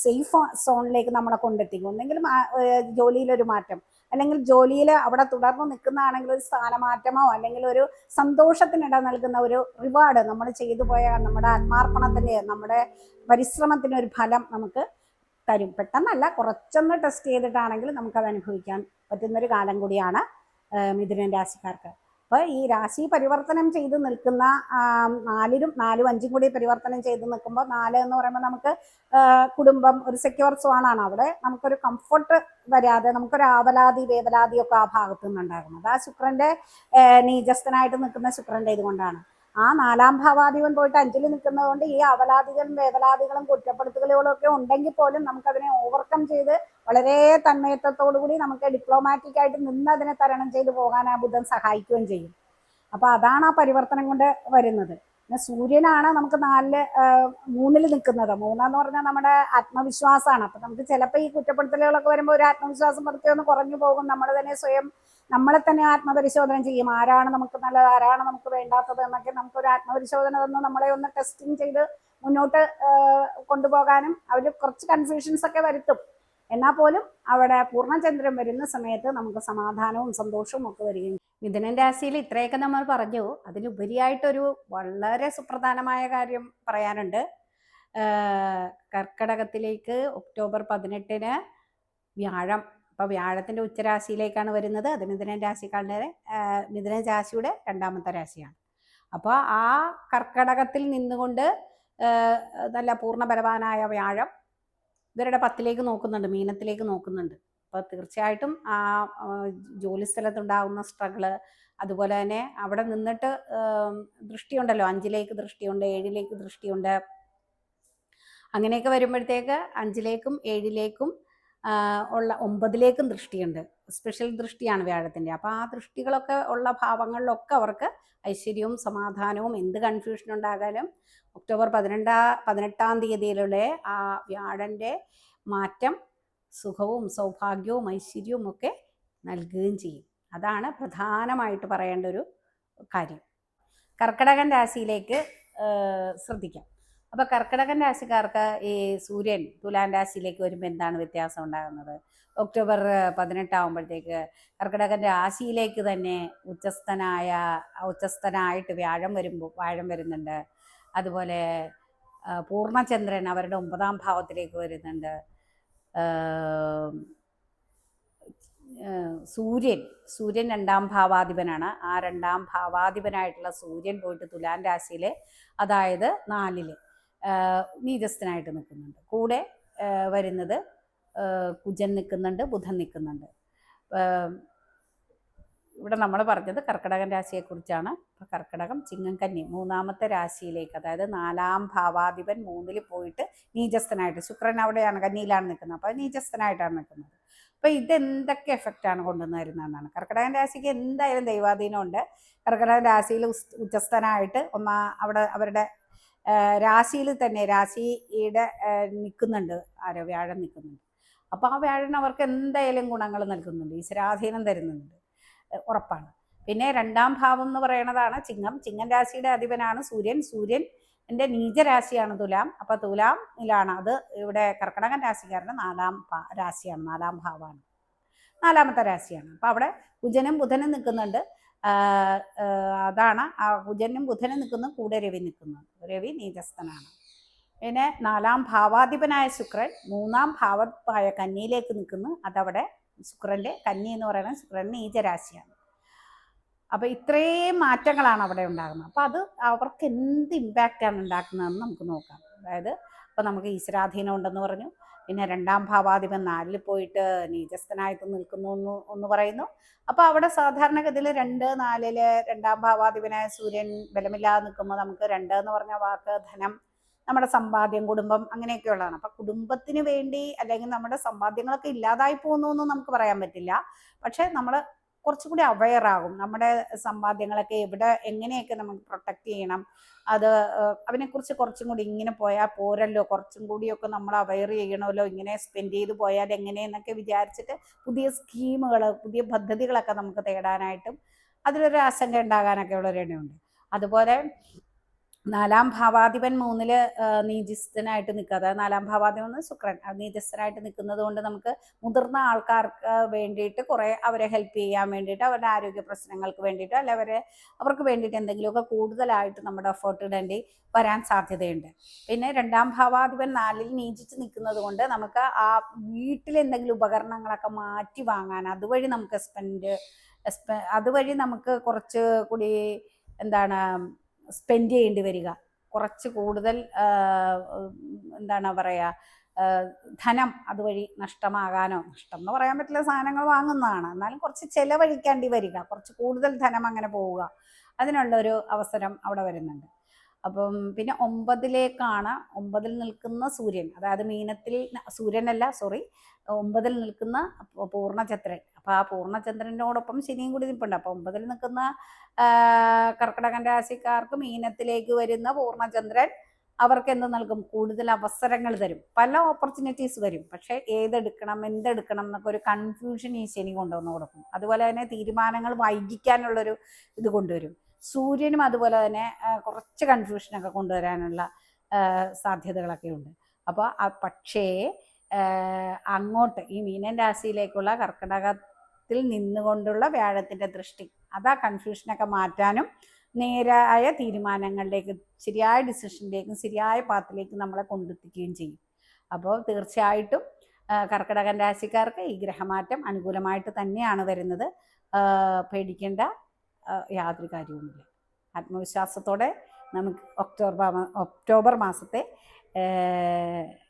സേഫ് സോണിലേക്ക് നമ്മളെ കൊണ്ടെത്തിക്കും. ഒന്നെങ്കിലും ജോലിയിലൊരു മാറ്റം. അല്ലെങ്കിൽ ജോലിയിൽ അവിടെ തുടർന്ന് നിൽക്കുന്നതാണെങ്കിൽ ഒരു സ്ഥാനമാറ്റമോ അല്ലെങ്കിൽ ഒരു സന്തോഷത്തിനിട നൽകുന്ന ഒരു റിവാർഡ് നമ്മൾ ചെയ്തു പോയ നമ്മുടെ ആത്മാർപ്പണത്തിന്റെ നമ്മുടെ പരിശ്രമത്തിനൊരു ഫലം നമുക്ക് തരും പെട്ടെന്നല്ല കുറച്ചൊന്ന് ടെസ്റ്റ് ചെയ്തിട്ടാണെങ്കിൽ നമുക്കത് അനുഭവിക്കാൻ പറ്റുന്നൊരു കാലം കൂടിയാണ് മിഥുനൻ രാശിക്കാർക്ക്. അപ്പോൾ ഈ രാശി പരിവർത്തനം ചെയ്ത് നിൽക്കുന്ന നാലിലും നാലും അഞ്ചും കൂടി പരിവർത്തനം ചെയ്ത് നിൽക്കുമ്പോൾ നാല് എന്ന് പറയുമ്പോൾ നമുക്ക് കുടുംബം ഒരു സെക്യൂർ സോണാണ് അവിടെ നമുക്കൊരു കംഫർട്ട് വരാതെ നമുക്കൊരു ആവലാതി വേവലാതി ഒക്കെ ആ ഭാഗത്തു നിന്നുണ്ടാകുന്നത്. ആ ശുക്രന്റെ നീജസ്ഥനായിട്ട് നിൽക്കുന്ന ശുക്രന്റെ ഇതുകൊണ്ടാണ്. ആ നാലാം ഭാവാധിപൻ പോയിട്ട് അഞ്ചിൽ നിൽക്കുന്നതുകൊണ്ട് ഈ അവലാദികളും വേവലാദികളും കുറ്റപ്പെടുത്തലുകളും ഒക്കെ ഉണ്ടെങ്കിൽ പോലും നമുക്കതിനെ ഓവർകം ചെയ്ത് വളരെ തന്മയത്വത്തോടു കൂടി നമുക്ക് ഡിപ്ലോമാറ്റിക് ആയിട്ട് നിന്ന് അതിനെ തരണം ചെയ്ത് പോകാൻ ആ ബുദ്ധൻ സഹായിക്കുകയും ചെയ്യും. അപ്പൊ അതാണ് ആ പരിവർത്തനം കൊണ്ട് വരുന്നത്. പിന്നെ സൂര്യനാണ് നമുക്ക് നാലിൽ മൂന്നിൽ നിൽക്കുന്നത്. മൂന്നെന്ന് പറഞ്ഞാൽ നമ്മുടെ ആത്മവിശ്വാസമാണ്. അപ്പൊ നമുക്ക് ചിലപ്പോൾ ഈ കുറ്റപ്പെടുത്തലുകളൊക്കെ വരുമ്പോൾ ഒരു ആത്മവിശ്വാസം പതുക്കെ ഒന്ന് കുറഞ്ഞു പോകും. നമ്മൾ തന്നെ സ്വയം നമ്മളെ തന്നെ ആത്മപരിശോധന ചെയ്യും. ആരാണ് നമുക്ക് നല്ലത് ആരാണ് നമുക്ക് വേണ്ടാത്തത് എന്നൊക്കെ നമുക്കൊരു ആത്മപരിശോധന തന്ന് നമ്മളെ ഒന്ന് ടെസ്റ്റിംഗ് ചെയ്ത് മുന്നോട്ട് കൊണ്ടുപോകാനും അവർ കുറച്ച് കൺഫ്യൂഷൻസ് ഒക്കെ വരുത്തും. എന്നാൽ പോലും അവിടെ പൂർണചന്ദ്രൻ വരുന്ന സമയത്ത് നമുക്ക് സമാധാനവും സന്തോഷവും ഒക്കെ വരികയും. മിഥുനൻ രാശിയിൽ ഇത്രയൊക്കെ നമ്മൾ പറഞ്ഞു. അതിലുപരിയായിട്ടൊരു വളരെ സുപ്രധാനമായ കാര്യം പറയാനുണ്ട്. കർക്കടകത്തിലേക്ക് ഒക്ടോബർ പതിനെട്ടിന് വ്യാഴം അപ്പോൾ വ്യാഴത്തിന്റെ ഉച്ചരാശിയിലേക്കാണ് വരുന്നത്. അത് മിഥുനൻ രാശിക്കാരുടെ മിഥുന മിഥുനൻ രാശിയുടെ രണ്ടാമത്തെ രാശിയാണ്. അപ്പോൾ ആ കർക്കടകത്തിൽ നിന്നുകൊണ്ട് നല്ല പൂർണപരവാനായ വ്യാഴം ഇവരുടെ പത്തിലേക്ക് നോക്കുന്നുണ്ട് മീനത്തിലേക്ക് നോക്കുന്നുണ്ട്. അപ്പോൾ തീർച്ചയായിട്ടും ആ ജോലിസ്ഥലത്തുണ്ടാകുന്ന ജോലി സ്ഥലത്തുണ്ടാകുന്ന സ്ട്രഗിൾ അതുപോലെ തന്നെ അവിടെ നിന്നിട്ട് ദൃഷ്ടിയുണ്ടല്ലോ അഞ്ചിലേക്ക് ദൃഷ്ടിയുണ്ട് ഏഴിലേക്ക് ദൃഷ്ടിയുണ്ട്. അങ്ങനെയൊക്കെ വരുമ്പോഴത്തേക്ക് അഞ്ചിലേക്കും ഏഴിലേക്കും ഉള്ള ഒമ്പതിലേക്കും ദൃഷ്ടിയുണ്ട്. സ്പെഷ്യൽ ദൃഷ്ടിയാണ് വ്യാഴത്തിന്റെ അപ്പോൾ ആ ദൃഷ്ടികളൊക്കെ ഉള്ള ഭാവങ്ങളിലൊക്കെ അവർക്ക് ഐശ്വര്യവും സമാധാനവും എന്ത് കൺഫ്യൂഷൻ ഉണ്ടാകാനും ഒക്ടോബർ പതിനെണ്ടാ പതിനെട്ടാം തീയതിയിലുള്ള ആ വ്യാഴന്റെ മാറ്റം സുഖവും സൗഭാഗ്യവും ഐശ്വര്യവും ഒക്കെ നൽകുകയും ചെയ്യും. അതാണ് പ്രധാനമായിട്ട് പറയേണ്ട ഒരു കാര്യം. കർക്കിടകൻ രാശിയിലേക്ക് ശ്രദ്ധിക്കാം. അപ്പൊ കർക്കിടകൻ രാശിക്കാർക്ക് ഈ സൂര്യൻ തുലാൻ രാശിയിലേക്ക് വരുമ്പോൾ എന്താണ് വ്യത്യാസം ഉണ്ടാകുന്നത്? ഒക്ടോബർ പതിനെട്ടാവുമ്പോഴത്തേക്ക് കർക്കിടകൻ രാശിയിലേക്ക് തന്നെ ഉച്ചസ്ഥനായ ഉച്ചസ്ഥനായിട്ട് വ്യാഴം വരുമ്പോൾ വ്യാഴം വരുന്നുണ്ട്. അതുപോലെ പൂർണചന്ദ്രൻ അവരുടെ ഒമ്പതാം ഭാവത്തിലേക്ക് വരുന്നുണ്ട്. സൂര്യൻ സൂര്യൻ രണ്ടാം ഭാവാധിപനാണ്. ആ രണ്ടാം ഭാവാധിപനായിട്ടുള്ള സൂര്യൻ പോയിട്ട് തുലാൻ രാശിയിൽ അതായത് നാലിൽ. നീചസ്ഥനായിട്ട് നിൽക്കുന്നുണ്ട്. കൂടെ വരുന്നത് കുജൻ നിൽക്കുന്നുണ്ട് ബുധൻ നിൽക്കുന്നുണ്ട്. ഇവിടെ നമ്മൾ പറഞ്ഞത് കർക്കിടകൻ രാശിയെക്കുറിച്ചാണ്. അപ്പോൾ കർക്കിടകം ചിങ്ങം കന്നി മൂന്നാമത്തെ രാശിയിലേക്ക് അതായത് നാലാം ഭാവാധിപൻ മൂന്നിൽ പോയിട്ട് നീചസ്ഥനായിട്ട് ശുക്രൻ അവിടെയാണ് കന്നിയിലാണ് നിൽക്കുന്നത്. അപ്പോൾ നീചസ്ഥനായിട്ടാണ് നിൽക്കുന്നത്. അപ്പോൾ ഇതെന്തൊക്കെ എഫക്റ്റാണ് കൊണ്ടുവന്ന് വരുന്നതെന്നാണ് കർക്കിടകൻ രാശിക്ക് എന്തായാലും ദൈവാധീനമുണ്ട്. കർക്കിടകൻ രാശിയിൽ ഉച്ചസ്ഥനായിട്ട് ഒന്നാ അവിടെ അവരുടെ രാശിയിൽ തന്നെ രാശിയുടെ നിൽക്കുന്നുണ്ട്. ആരോ വ്യാഴം നിൽക്കുന്നുണ്ട്. അപ്പോൾ ആ വ്യാഴം അവർക്ക് എന്തായാലും ഗുണങ്ങൾ നൽകുന്നുണ്ട്. ഈശ്വരാധീനം തരുന്നുണ്ട്. ഉറപ്പാണ്. പിന്നെ രണ്ടാം ഭാവം എന്ന് പറയുന്നതാണ് ചിങ്ങം. ചിങ്ങം രാശിയുടെ അധിപനാണ് സൂര്യൻ. സൂര്യൻ എന്റെ നീചരാശിയാണ് തുലാം. അപ്പോൾ തുലാമിലാണ് അത് ഇവിടെ കർക്കിടകൻ രാശിക്കാരന്റെ നാലാം രാശിയാണ് നാലാം ഭാവമാണ്. നാലാമത്തെ രാശിയാണ്. അപ്പം അവിടെ ബുധനും ബുധനും നിൽക്കുന്നുണ്ട്. അതാണ്. ആ കുജനും ബുധനും നിൽക്കുന്നു കൂടെ രവി നിൽക്കുന്നു. രവി നീചസ്ഥനാണ്. പിന്നെ നാലാം ഭാവാധിപനായ ശുക്രൻ മൂന്നാം ഭാവമായ കന്നിയിലേക്ക് നിൽക്കുന്നു. അതവിടെ ശുക്രന്റെ കന്നി എന്ന് പറയുന്നത് ശുക്രൻ നീചരാശിയാണ്. അപ്പോൾ ഇത്രയും മാറ്റങ്ങളാണ് അവിടെ ഉണ്ടാകുന്നത്. അപ്പോൾ അത് അവർക്ക് എന്ത് ഇമ്പാക്റ്റാണ് ഉണ്ടാക്കുന്നതെന്ന് നമുക്ക് നോക്കാം. അതായത് ഇപ്പോൾ നമുക്ക് ഈശ്വരാധീനം ഉണ്ടെന്ന് പറഞ്ഞു. പിന്നെ രണ്ടാം ഭാവാധിപൻ നാലിൽ പോയിട്ട് നീചസ്ഥനായിട്ട് നിൽക്കുന്നു എന്ന് ഒന്ന് പറയുന്നു. അപ്പോൾ അവിടെ സാധാരണഗതിയിൽ രണ്ട് നാലിൽ രണ്ടാം ഭാവാധിപനായ സൂര്യൻ ബലമില്ലാതെ നിൽക്കുമ്പോൾ നമുക്ക് രണ്ട് എന്ന് പറഞ്ഞ വാക്ക് ധനം നമ്മുടെ സമ്പാദ്യം കുടുംബം അങ്ങനെയൊക്കെയുള്ളതാണ്. അപ്പം കുടുംബത്തിന് വേണ്ടി അല്ലെങ്കിൽ നമ്മുടെ സമ്പാദ്യങ്ങളൊക്കെ ഇല്ലാതായി പോകുന്നു എന്ന് നമുക്ക് പറയാൻ പറ്റില്ല. പക്ഷേ നമ്മൾ കുറച്ചും കൂടി അവെയർ ആകും. നമ്മുടെ സമ്പാദ്യങ്ങളൊക്കെ എവിടെ എങ്ങനെയൊക്കെ നമുക്ക് പ്രൊട്ടക്റ്റ് ചെയ്യണം. അത് അതിനെക്കുറിച്ച് കുറച്ചും കൂടി ഇങ്ങനെ പോയാൽ പോരല്ലോ. കുറച്ചും കൂടിയൊക്കെ നമ്മൾ അവെയർ ചെയ്യണമല്ലോ. ഇങ്ങനെ സ്പെൻഡ് ചെയ്ത് പോയാൽ എങ്ങനെയെന്നൊക്കെ വിചാരിച്ചിട്ട് പുതിയ സ്കീമുകൾ പുതിയ പദ്ധതികളൊക്കെ നമുക്ക് തേടാനായിട്ടും അതിലൊരു ആശങ്ക ഉണ്ടാകാനൊക്കെ ഉള്ളൊരിടമുണ്ട് അതുപോലെ നാലാം ഭാവാധിപൻ മൂന്നിൽ നീതിസ്ഥനായിട്ട് നിൽക്കുക. അതായത് നാലാം ഭാവാധിപൻ ശുക്രൻ നീതിസ്ഥനായിട്ട് നിൽക്കുന്നത് കൊണ്ട് നമുക്ക് മുതിർന്ന ആൾക്കാർക്ക് വേണ്ടിയിട്ട് കുറേ അവരെ ഹെൽപ്പ് ചെയ്യാൻ വേണ്ടിയിട്ട് അവരുടെ ആരോഗ്യ പ്രശ്നങ്ങൾക്ക് വേണ്ടിയിട്ട് അല്ലെ അവരെ അവർക്ക് വേണ്ടിയിട്ട് എന്തെങ്കിലുമൊക്കെ കൂടുതലായിട്ട് നമ്മുടെ എഫേർട്ട് ഇടേണ്ടി വരാൻ സാധ്യതയുണ്ട്. പിന്നെ രണ്ടാം ഭാവാധിപൻ നാലിൽ നീചിച്ച് നിൽക്കുന്നത് കൊണ്ട് നമുക്ക് ആ വീട്ടിൽ എന്തെങ്കിലും ഉപകരണങ്ങളൊക്കെ മാറ്റി വാങ്ങാൻ അതുവഴി നമുക്ക് സ്പെൻഡ് അതുവഴി നമുക്ക് കുറച്ച് കൂടി എന്താണ് സ്പെൻഡ് ചെയ്യേണ്ടി വരിക. കുറച്ച് കൂടുതൽ എന്താണ് പറയുക ധനം അതുവഴി നഷ്ടമാകാനോ നഷ്ടം എന്ന് പറയാൻ പറ്റില്ല സാധനങ്ങൾ വാങ്ങുന്നതാണ്. എന്നാലും കുറച്ച് ചിലവഴിക്കേണ്ടി വരിക. കുറച്ച് കൂടുതൽ ധനം അങ്ങനെ പോവുക. അതിനുള്ളൊരു അവസരം അവിടെ വരുന്നുണ്ട്. അപ്പം പിന്നെ ഒമ്പതിലേക്കാണ് ഒമ്പതിൽ നിൽക്കുന്ന സൂര്യൻ. അതായത് മീനത്തിൽ സൂര്യനല്ല സോറി ഒമ്പതിൽ നിൽക്കുന്ന പൂർണചന്ദ്രൻ. അപ്പോൾ ആ പൂർണചന്ദ്രനോടൊപ്പം ശനിയും കൂടി നിൽപ്പുണ്ട്. അപ്പോൾ ഒമ്പതിൽ നിൽക്കുന്ന കർക്കിടകൻ രാശിക്കാർക്ക് മീനത്തിലേക്ക് വരുന്ന പൂർണചന്ദ്രൻ അവർക്ക് എന്ത് നൽകും? കൂടുതൽ അവസരങ്ങൾ തരും. പല ഓപ്പർച്യൂണിറ്റീസ് വരും. പക്ഷേ ഏതെടുക്കണം എന്തെടുക്കണം എന്നൊക്കെ ഒരു കൺഫ്യൂഷൻ ഈ ശനി കൊണ്ടുവന്ന് കൊടുക്കും. അതുപോലെ തന്നെ തീരുമാനങ്ങൾ വൈകിക്കാനുള്ളൊരു ഇത് കൊണ്ടുവരും. സൂര്യനും അതുപോലെ തന്നെ കുറച്ച് കൺഫ്യൂഷനൊക്കെ കൊണ്ടുവരാനുള്ള സാധ്യതകളൊക്കെ ഉണ്ട്. അപ്പോൾ പക്ഷേ അങ്ങോട്ട് ഈ മീനൻ രാശിയിലേക്കുള്ള കർക്കിടകത്തിൽ നിന്നുകൊണ്ടുള്ള വ്യാഴത്തിന്റെ ദൃഷ്ടി അതാ കൺഫ്യൂഷനൊക്കെ മാറ്റാനും നേരായ തീരുമാനങ്ങളിലേക്ക് ശരിയായ ഡിസിഷനിലേക്കും ശരിയായ പാത്തിലേക്കും നമ്മളെ കൊണ്ടെത്തിക്കുകയും ചെയ്യും. അപ്പോൾ തീർച്ചയായിട്ടും കർക്കിടകൻ രാശിക്കാർക്ക് ഈ ഗ്രഹമാറ്റം അനുകൂലമായിട്ട് തന്നെയാണ് വരുന്നത്. പേടിക്കേണ്ട യാതൊരു കാര്യവുമില്ല. ആത്മവിശ്വാസത്തോടെ നമുക്ക് ഒക്ടോബർ ഒക്ടോബർ മാസത്തെ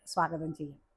സ്വാഗതം ചെയ്യാം.